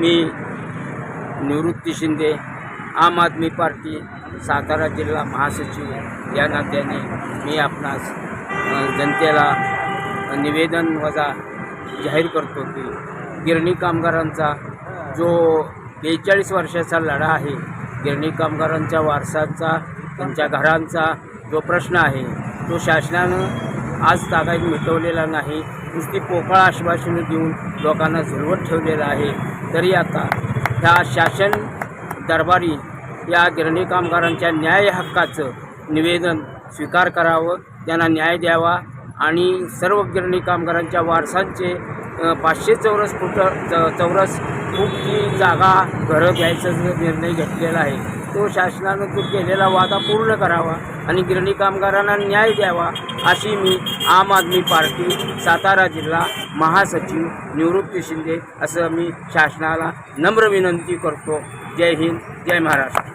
मी निवृत्ती शिंदे आम आदमी पार्टी सातारा जिल्हा महासचिव. या नात्याने मी आपणास जनतेला निवेदन वजा जाहीर करतो की गिरणी कामगारांचा जो बेचाळीस वर्षाचा लढा आहे गिरणी कामगारांच्या वारसाचा त्यांच्या घरांचा जो प्रश्न आहे तो शासनानं आज तागायत मिटवलेला नाही. नुसती पोकळ आश्वासनं देऊन लोकांना झुलवत ठेवलेलं आहे. तरी आता ह्या शासन दरबारी या गिरणी कामगारांच्या न्याय हक्काचं निवेदन स्वीकार करावं. त्यांना न्याय द्यावा आणि सर्व गिरणी कामगारांच्या वारसांचे पाचशे चौरस फुट च चौरस फूटची जागा घरं घ्यायचा निर्णय घेतलेला आहे तो शासनानं तो केलेला वादा पूर्ण करावा आणि गिरणी कामगारांना न्याय द्यावा अशी मी आम आदमी पार्टी सातारा जिल्हा महासचिव निवृत्ती शिंदे असं मी शासनाला नम्र विनंती करतो. जय हिंद जय महाराष्ट्र.